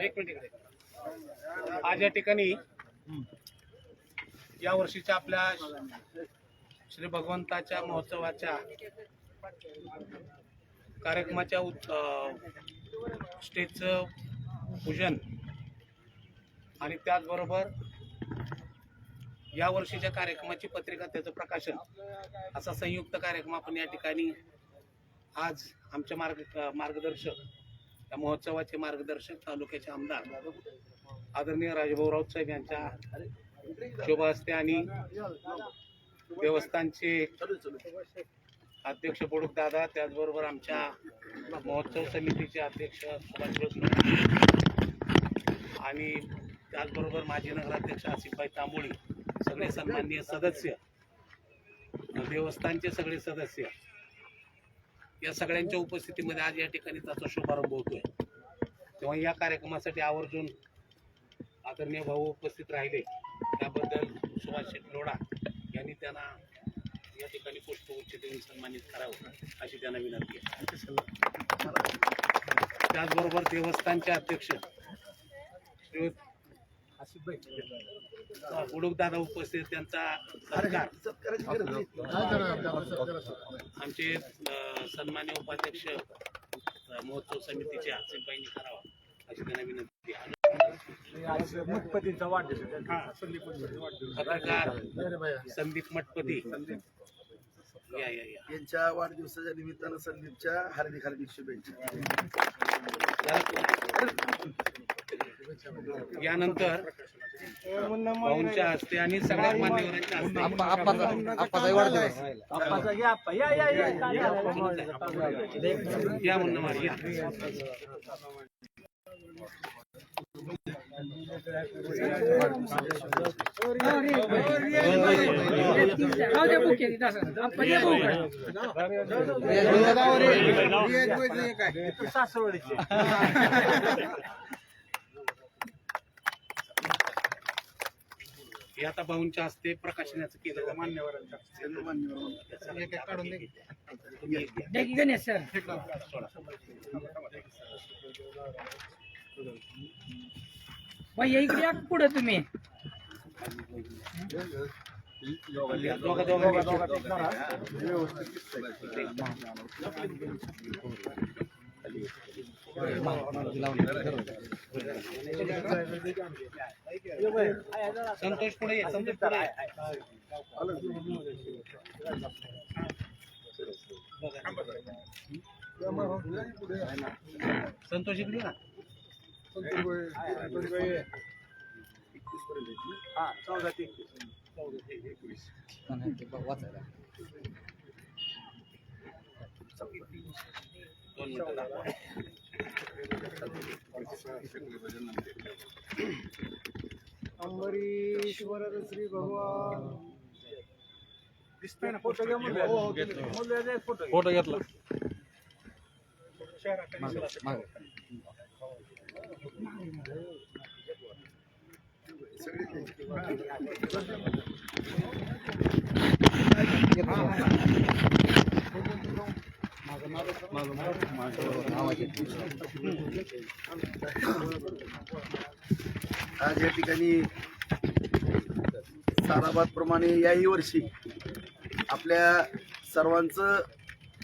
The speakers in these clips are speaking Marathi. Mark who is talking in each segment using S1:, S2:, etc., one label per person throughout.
S1: एक आज या ठिकाणी या वर्षीच्या आपल्या श्री भगवंताच्या महोत्सवाच्या कार्यक्रमाच्या स्टेजचं पूजन आणि त्याचबरोबर या वर्षीच्या कार्यक्रमाची पत्रिका त्याचं प्रकाशन असा संयुक्त कार्यक्रम आपण या ठिकाणी आज आमच्या मार्ग मार्गदर्शक या महोत्सवाचे मार्गदर्शक तालुक्याचे आमदार आदरणीय राजभाऊ राऊत साहेब यांच्या शुभ हस्ते आणि देवस्थानचे अध्यक्ष बोडूक दादा त्याचबरोबर आमच्या महोत्सव समितीचे अध्यक्ष सुभाष रोजकर आणि त्याचबरोबर माजी नगराध्यक्ष आसिफभाई तांबोळी. सगळे सन्माननीय सदस्य देवस्थानचे सगळे सदस्य या सगळ्यांच्या उपस्थितीमध्ये आज या ठिकाणी त्याचा शुभारंभ होतोय. तेव्हा या कार्यक्रमासाठी आवर्जून आदरणीय भाऊ उपस्थित राहिले. त्याबद्दल सुभाष शेठ लोढा यांनी त्यांना या ठिकाणी पुष्पगुच्छ देऊन सन्मानित करावं अशी त्यांना विनंती आहे. त्याचबरोबर देवस्थानचे अध्यक्ष दादा उपस्थित त्यांचा सत्कार आमचे सन्मान्य उपाध्यक्ष महोत्सव समितीचे आसिफबाईंनी करावा अशी त्यांना विनंती आहे. पत्रकार संदीप मठपती या या या.
S2: यांच्या वाढदिवसाच्या निमित्तानं संदीपच्या हार्दिक हार्दिक शुभेच्छा.
S1: यानंतर भाऊंच्या हस्ते आणि सगळ्या मान्यवरांच्या हस्ते. या म्हणणं मार, या. हे आता भाऊंच्या हस्ते प्रकाशनाचं केलं जातं.
S2: सर्व मान्यवर
S1: काढून दे. तुम्ही एक द्या.
S3: द्या की गणेश सर
S1: सोडा.
S3: भैया इकडे या पुढे तुम्ही
S1: दोघं- दोघं- संतोष पुढे संतोष पुढे. संतोष इकडे ना दोन मिनिटं दाखवा.
S4: अंबरीश्वर श्री भगवान. दिसतोय ना फोटो घ्या मुलं
S5: फोटो घेतला.
S2: आज या ठिकाणी साराबाद प्रमाणे याही वर्षी आपल्या सर्वांचं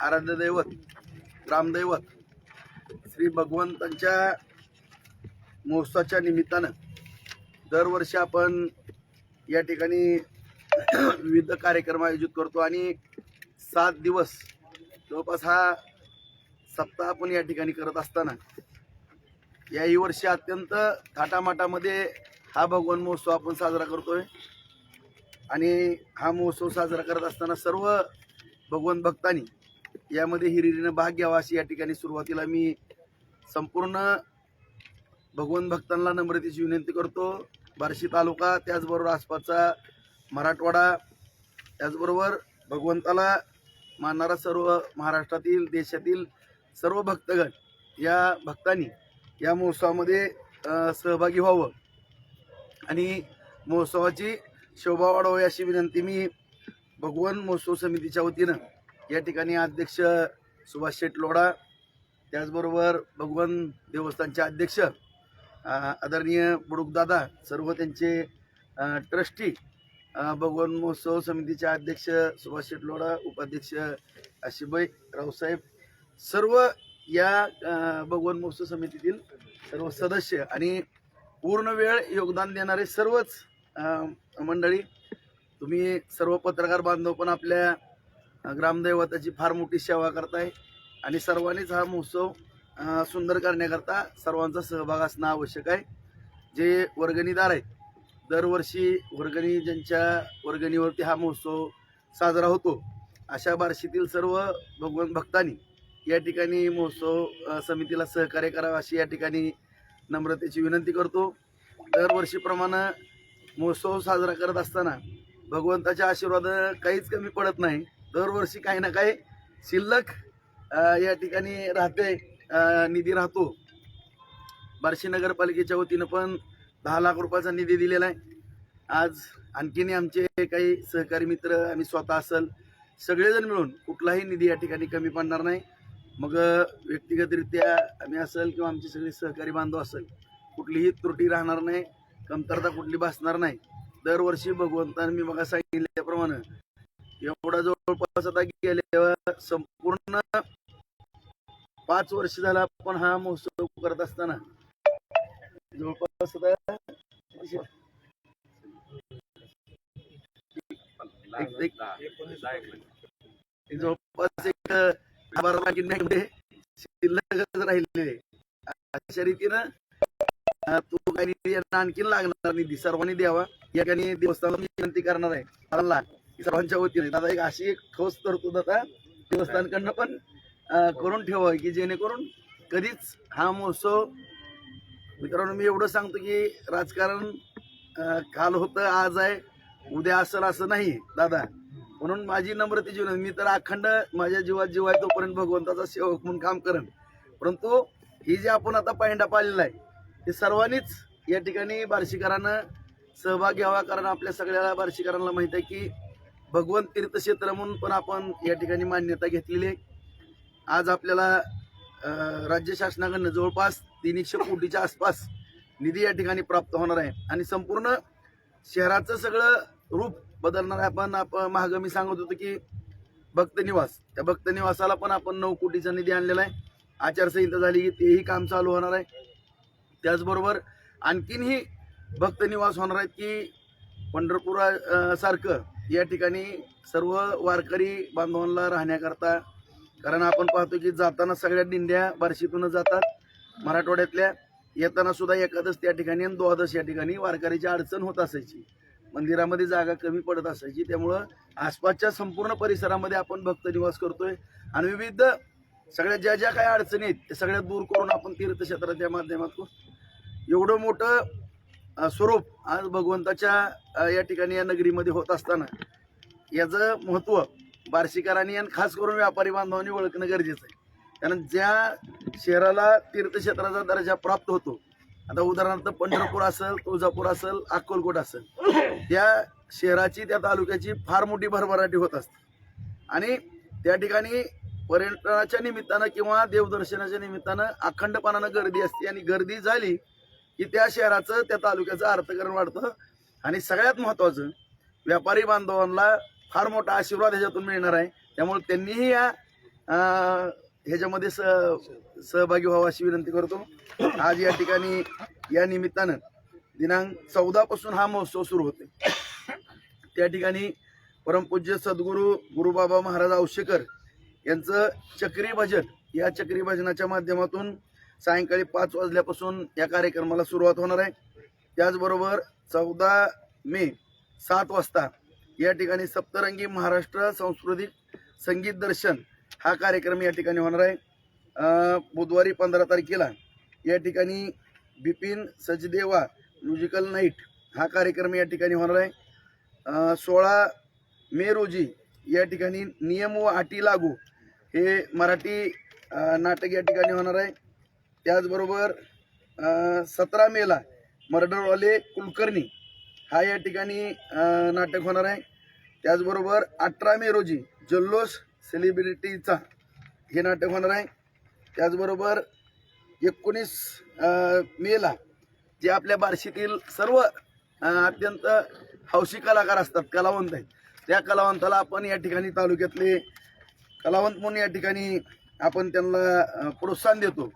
S2: आराध्य दैवत ग्रामदैवत श्री भगवंतांच्या महोत्सवाच्या निमित्तानं दरवर्षी आपण या ठिकाणी विविध कार्यक्रम आयोजित करतो आणि सात दिवस जवळपास हा सप्ताह आपण या ठिकाणी करत असताना याही वर्षी अत्यंत थाटामाटामध्ये हा भगवान महोत्सव आपण साजरा करतोय. आणि हा महोत्सव साजरा करत असताना सर्व भगवान भक्तांनी यामध्ये हिरिरीनं भाग घ्यावा अशी या ठिकाणी सुरुवातीला मी संपूर्ण भगवान भक्तांना नम्रतेची विनंती करतो. बार्शी तालुका त्याचबरोबर आसपासचा मराठवाडा त्याचबरोबर भगवंताला मानणारा सर्व महाराष्ट्रातील देशातील सर्व भक्तगण या भक्तांनी या महोत्सवामध्ये सहभागी व्हावं. आणि महोत्सवाची शोभा वाढवावी अशी विनंती मी भगवान महोत्सव समितीच्या वतीनं या ठिकाणी अध्यक्ष सुभाष शेठ लोढा त्याचबरोबर भगवान देवस्थानचे अध्यक्ष आदरणीय बुडुकदादा सर्व त्यांचे ट्रस्टी भगवान महोत्सव समितीचे अध्यक्ष सुभाष शेटलोडा उपाध्यक्ष आशिबाई रावसाहेब सर्व या भगवान महोत्सव समितीतील सर्व सदस्य आणि पूर्ण वेळ योगदान देणारे सर्वच मंडळी तुम्ही सर्व पत्रकार बांधव पण आपल्या ग्रामदैवताची फार मोठी सेवा करताय आणि सर्वांनीच हा महोत्सव सुंदर करण्याकरता सर्वांचा सहभाग असणं आवश्यक आहे. जे वर्गणीदार आहेत दरवर्षी वर्गणी ज्यांच्या वर्गणीवरती हा महोत्सव साजरा होतो अशा बार्शीतील सर्व भगवान भक्तांनी या ठिकाणी महोत्सव समितीला सहकार्य करावं अशी या ठिकाणी नम्रतेची विनंती करतो. दरवर्षीप्रमाणे महोत्सव साजरा करत असताना भगवंताच्या आशीर्वाद काहीच कमी पडत नाही. दरवर्षी काही ना काही शिल्लक या ठिकाणी राहते निधी राहतो. बार्शी नगरपालिकेच्या वतीनं पण दहा लाख रुपयाचा निधी दिलेला आहे. आज आणखीनही आमचे काही सहकारी मित्र आम्ही स्वतः असल सगळेजण मिळून कुठलाही निधी या ठिकाणी कमी पडणार नाही. मग व्यक्तिगतरित्या आम्ही असेल किंवा आमचे सगळे सहकारी बांधव असेल कुठलीही त्रुटी राहणार नाही कमतरता कुठली भासणार नाही. दरवर्षी भगवंतानं मी मग सांगितल्याप्रमाणे एवढा जवळपास आता गेल्या संपूर्ण पाच वर्ष झाला आपण हा महोत्सव करत असताना जवळपास जवळपास एक बारा लाख इंडियामध्ये शिल्लकच राहिलेले अशा रीतीनं अ, तो काही निधी यांना आणखीन लागणार निधी सर्वांनी द्यावा. या ठिकाणी देवस्थानला मी विनंती करणार आहे. मला सर्वांच्या वतीने दादा एक अशी एक ठोस तरतूद आता देवस्थानकडनं पण करून ठेवावी की जेणेकरून कधीच हा महोत्सव मित्रांनो मी एवढं सांगतो की राजकारण काल होतं आज आहे. उद्या असेल असं नाही दादा. म्हणून माझी नम्रती जीवन मी तर अखंड माझ्या जीवात जीव आहे तोपर्यंत भगवंताचा सेवक म्हणून काम करेन. परंतु ही जी आपण आता पायंडा पाहिलेला आहे ते सर्वांनीच या ठिकाणी बार्शीकरानं सहभाग घ्यावा. कारण आपल्या सगळ्याला बार्शीकरांना माहीत आहे की भगवंत तीर्थक्षेत्र म्हणून पण आपण या ठिकाणी मान्यता घेतलेली आहे. आज आपल्याला राज्य शासनाकडनं जवळपास तीनशे कोटीच्या आसपास निधी या ठिकाणी प्राप्त होणार आहे. आणि संपूर्ण शहराचं सगळं रूप बदलणार आहे. आपण आपण मागं मी सांगत होतो की भक्तनिवास त्या भक्त निवासाला पण आपण नऊ कोटीचा निधी आणलेला आहे. आचारसंहिता झाली की तेही काम चालू होणार आहे. त्याचबरोबर आणखीनही भक्तनिवास होणार आहेत की पंढरपुरा सारखं या ठिकाणी सर्व वारकरी बांधवांना राहण्याकरता. कारण आपण पाहतो की जाताना सगळ्या दिंड्या बार्शीतूनच जातात. मराठवाड्यातल्या येताना सुद्धा एकादश त्या ठिकाणी आणि द्वादश या ठिकाणी वारकऱ्याची अडचण होत असायची. मंदिरामध्ये जागा कमी पडत असायची. त्यामुळं आसपासच्या संपूर्ण परिसरामध्ये आपण भक्त निवास करतोय. आणि विविध सगळ्या ज्या ज्या काही अडचणी आहेत त्या सगळ्या दूर करून आपण तीर्थक्षेत्राच्या माध्यमातून एवढं मोठं स्वरूप आज भगवंताच्या या ठिकाणी या नगरीमध्ये होत असताना याचं महत्त्व बार्शीकरांनी आणि खास करून व्यापारी बांधवांनी ओळखणं गरजेचं आहे. कारण ज्या शहराला तीर्थक्षेत्राचा दर्जा प्राप्त होतो आता उदाहरणार्थ पंढरपूर असेल तुळजापूर असेल अक्कलकोट असेल त्या शहराची त्या तालुक्याची फार मोठी भरभराटी होत असते. आणि त्या ठिकाणी पर्यटनाच्या निमित्तानं किंवा देवदर्शनाच्या निमित्तानं अखंडपणानं गर्दी असते आणि गर्दी झाली की त्या शहराचं त्या तालुक्याचं अर्थकरण वाढतं. आणि सगळ्यात महत्त्वाचं व्यापारी बांधवांना फार मोठा आशीर्वाद ह्याच्यातून मिळणार आहे. त्यामुळे त्यांनीही या ह्याच्यामध्ये स सहभागी व्हावा अशी विनंती करतो. आज या ठिकाणी या निमित्तानं दिनांक चौदापासून हा महोत्सव सुरू होते त्या ठिकाणी परमपूज्य सद्गुरू गुरुबाबा महाराज औशेकर यांचं चक्री भजन या चक्री भजनाच्या माध्यमातून सायंकाळी पाच वाजल्यापासून या कार्यक्रमाला सुरुवात होणार आहे. त्याचबरोबर चौदा मे सात वाजता या ठिकाणी सप्तरंगी महाराष्ट्र सांस्कृतिक संगीत दर्शन हा कार्यक्रम या ठिकाणी होणार आहे. बुधवारी पंधरा तारखेला या ठिकाणी बिपिन सचदेवा म्युझिकल नाईट हा कार्यक्रम या ठिकाणी होणार आहे. सोळा मे रोजी या ठिकाणी नियम व अटी लागू हे मराठी नाटक या ठिकाणी होणार आहे. त्याचबरोबर सतरा मेला मर्डरवाले कुलकर्णी हा या ठिकाणी नाटक होणार आहे. त्याचबरोबर अठरा मे रोजी जल्लोष सेलिब्रिटीचा हे नाटक होणार आहे. त्याचबरोबर एकोणीस मेला जे आपल्या बार्शीतील सर्व अत्यंत हौशी कलाकार असतात कलावंत आहेत. त्या कलावंताला आपण या ठिकाणी तालुक्यातले कलावंत म्हणून या ठिकाणी आपण त्यांना प्रोत्साहन देतो.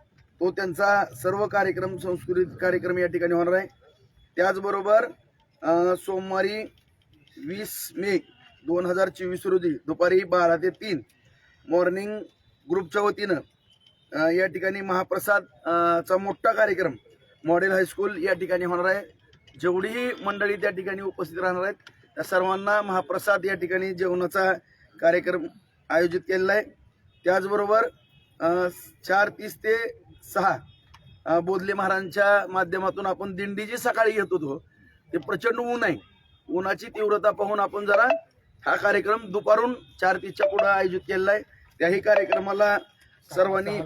S2: तो त्यांचा सर्व कार्यक्रम सांस्कृतिक कार्यक्रम या ठिकाणी होणार आहे. त्याचबरोबर सोमवारी वीस मे दोन हजार चोवीस रोजी दुपारी बारा ते तीन मॉर्निंग ग्रुपच्या वतीनं या ठिकाणी महाप्रसाद चा मोठा कार्यक्रम मॉडेल हायस्कूल या ठिकाणी होणार आहे. जेवढीही मंडळी त्या ठिकाणी उपस्थित राहणार आहेत त्या सर्वांना महाप्रसाद या ठिकाणी जेवणाचा कार्यक्रम आयोजित केलेला आहे. त्याचबरोबर चार तीस ते सहा बोधले महाराजांच्या माध्यमातून आपण दिंडी जी सकाळी घेत होतो. ते प्रचंड ऊन आहे. उन्हाची तीव्रता पाहून आपण जरा हा कार्यक्रम दुपारून चार तीसच्या पुढे आयोजित केलेला आहे. त्याही कार्यक्रमाला सर्वांनी.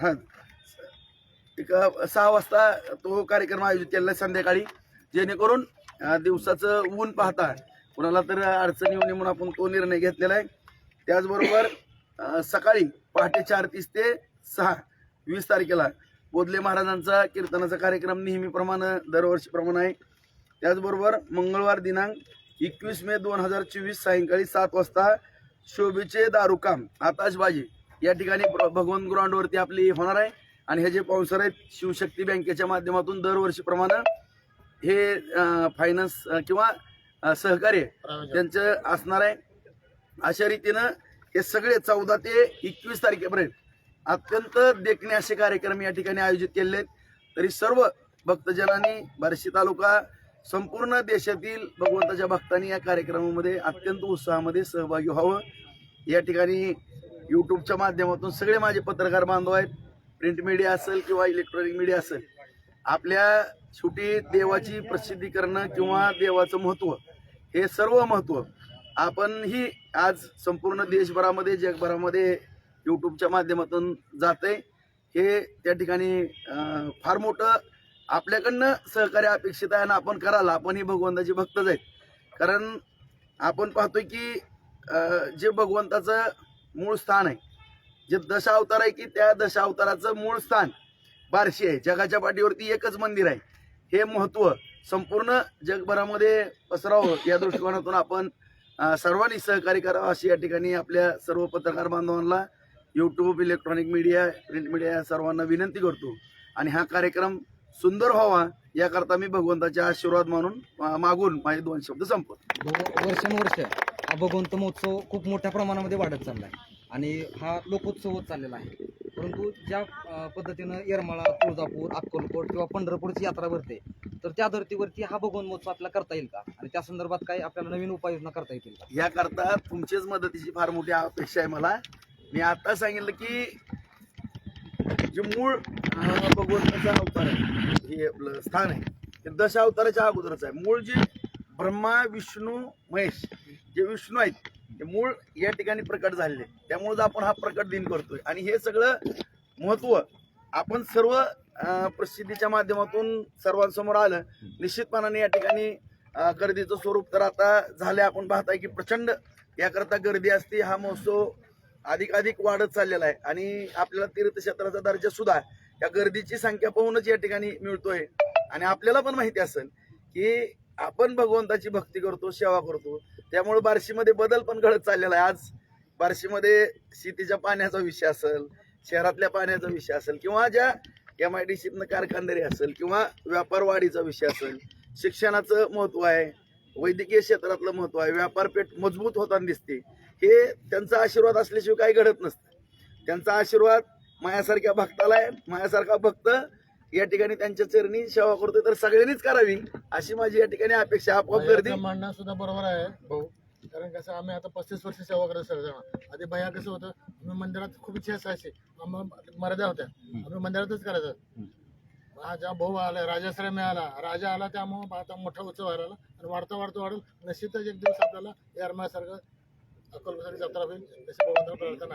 S2: हा एक सहा वाजता तो कार्यक्रम आयोजित केलेला आहे संध्याकाळी. जेणेकरून दिवसाचं ऊन पाहता कुणाला तर अडचणी येऊ नये म्हणून आपण तो निर्णय घेतलेला आहे. त्याचबरोबर सकाळी पहाटे चार तीस ते सहा वीस तारखेला बोधले महाराजांचा कीर्तनाचा कार्यक्रम नेहमीप्रमाणे दरवर्षीप्रमाणे आहे. त्याचबरोबर मंगळवार दिनांक एकवीस मे दोन हजार चोवीस सायंकाळी सात वाजता शोभेचे दारुकाम आताशबाजी या ठिकाणी भगवंत ग्राउंडवरती आपली होणार आहे. आणि हे जे स्पॉन्सर आहेत शिवशक्ती बँकेच्या माध्यमातून दरवर्षीप्रमाणे हे फायनान्स किंवा सहकार्य त्यांचं असणार आहे. अशा रीतीनं हे सगळे चौदा ते एकवीस तारखेपर्यंत अत्यंत देखणे असे कार्यक्रम या ठिकाणी आयोजित केलेले आहेत. तरी सर्व भक्तजनांनी बार्शी तालुका संपूर्ण देशातील भगवंताच्या भक्तांनी या कार्यक्रमामध्ये अत्यंत उत्साहामध्ये सहभागी व्हावं. या ठिकाणी यूट्यूबच्या माध्यमातून सगळे माझे पत्रकार बांधव आहेत. प्रिंट मीडिया असेल किंवा इलेक्ट्रॉनिक मीडिया असेल आपल्या शेवटी देवाची प्रसिद्धी करणं किंवा देवाचं महत्त्व हे सर्व महत्त्व आपणही आज संपूर्ण देशभरामध्ये जगभरामध्ये यूट्यूबच्या माध्यमातून जाते हे त्या ठिकाणी फार मोठं आपल्याकडनं सहकार्य अपेक्षित आहे आणि आपण कराला आपण ही भगवंताचे भक्तच आहेत. कारण आपण पाहतोय की जे भगवंताचं मूळ स्थान आहे जे दशावतार आहे की त्या दशावताराचं मूळ स्थान बार्शी आहे. जगाच्या पाठीवरती एकच मंदिर आहे. हे महत्त्व संपूर्ण जगभरामध्ये पसरावं या दृष्टिकोनातून आपण सर्वांनी सहकार्य करावं अशी या ठिकाणी आपल्या सर्व पत्रकार बांधवांना YouTube electronic media print media सर्वांना विनंती करतो. आणि हा कार्यक्रम सुंदर व्हावा याकरता मी भगवंताचे आशीर्वाद मानून मागून माझे दोन शब्द संपवतो.
S5: दो- वर्षानुवर्ष हा भगवंत महोत्सव खूप मोठ्या प्रमाणामध्ये वाढत चालला आहे आणि हा लोकोत्सव होत चाललेला आहे. परंतु ज्या पद्धतीनं येरमाळा तुळजापूर अक्कलकोट किंवा पंढरपूरची यात्रा भरते तर त्या धर्तीवरती हा भगवंत महोत्सव आपल्याला करता येईल का? आणि त्या संदर्भात काही आपल्याला नवीन उपाययोजना करता येतील का?
S2: याकरता तुमचीच मदतीची फार मोठी अपेक्षा आहे मला. मी आता सांगितलं की जे मूळ भगवंताचा अवतार आहे हे आपलं स्थान आहे. ते दशावताराच्या अगोदरच आहे. मूळ जे ब्रह्मा विष्णू महेश जे विष्णू आहेत ते मूळ या ठिकाणी प्रकट झालेले आहेत. त्यामुळेच आपण हा प्रकट दिन करतोय. आणि हे सगळं महत्त्व आपण सर्व प्रसिद्धीच्या माध्यमातून सर्वांसमोर आलं. निश्चितपणाने या ठिकाणी गर्दीचं स्वरूप तर आता झालं आपण पाहताय की प्रचंड याकरता गर्दी असते. हा महोत्सव अधिक अधिक वाढत चाललेला आहे. आणि आपल्याला तीर्थक्षेत्राचा दर्जा सुद्धा या गर्दीची संख्या पाहूनच या ठिकाणी मिळतोय. आणि आपल्याला पण माहिती असेल की आपण भगवंताची भक्ती करतो सेवा करतो. त्यामुळे बार्शीमध्ये बदल पण घडत चाललेला आहे. आज बार्शीमध्ये शेतीच्या पाण्याचा विषय असेल शहरातल्या पाण्याचा विषय असेल किंवा ज्या एम आय डी सीतनं कारखानदारी असेल किंवा व्यापार वाढीचा विषय असेल शिक्षणाचं महत्त्व आहे वैद्यकीय क्षेत्रातलं महत्त्व आहे व्यापारपेठ मजबूत होताना दिसते. हे त्यांचा आशीर्वाद असल्याशिवाय काही घडत नसतं. त्यांचा आशीर्वाद मायासारख्या भक्ताला आहे मायासारखा भक्त या ठिकाणी त्यांच्या चरणी सेवा करतोय तर सगळ्यांनीच करावी अशी माझी या ठिकाणी अपेक्षा. आपोआप गर्दी
S4: म्हणणं सुद्धा बरोबर आहे भाऊ. कारण कसं आम्ही आता पस्तीस वर्ष सेवा करतो सगळेजण. आधी भैया कसं होतं आम्ही मंदिरात खूप इच्छा असायची. मर्यादा होत्या. आम्ही मंदिरातच करायचं. राजा भाऊ आला राजाश्रय मिळाला. राजा आला त्यामुळे आता मोठा उत्सव व्हायला आणि वाढता वाढता वाढून निश्चितच एक दिवस आपल्याला यारमासारखं अकोलसाठी जत्रा होईल तशी प्रार्थना आहे.